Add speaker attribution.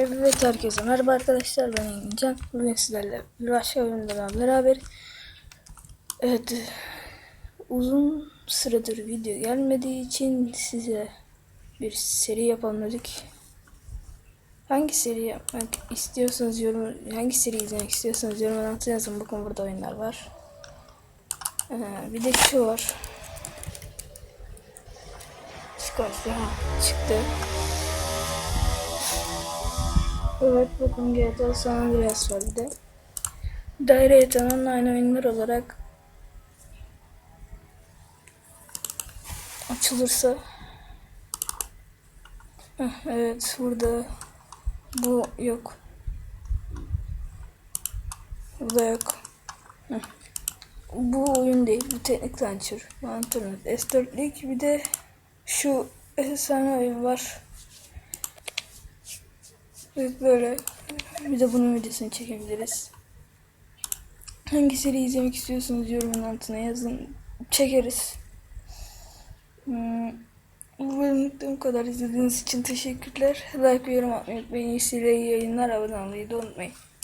Speaker 1: Evet herkese merhaba arkadaşlar ben Engincan. Bugün sizlerle bir başka bölümde daha beraber. Evet uzun süredir video gelmediği için size bir seri yapalım dedik. Hangi seri yapmak istiyorsanız yorum hangi seri izlemek istiyorsanız yorum altına yazın. Bakın burada oyunlar var. Ee, bir de şu var. Çıkarsa ha çıktı. Evet bakın GTA San Andreas de. Daireyeten online oyunlar olarak açılırsa evet burada bu yok. Burada yok. Bu oyun değil, bu teknik launcher. Mantıklı. S4'lik bir de şu efsane oyun var. Böyle. Bir de bunun videosunu çekebiliriz. Hangi seri izlemek istiyorsanız yorumun altına yazın. Çekeriz. Hmm, Bu bölümlükte kadar izlediğiniz için teşekkürler. Like ve yorum atmayı unutmayın. İyisiyle iyi yayınlar abone olmayı da unutmayın.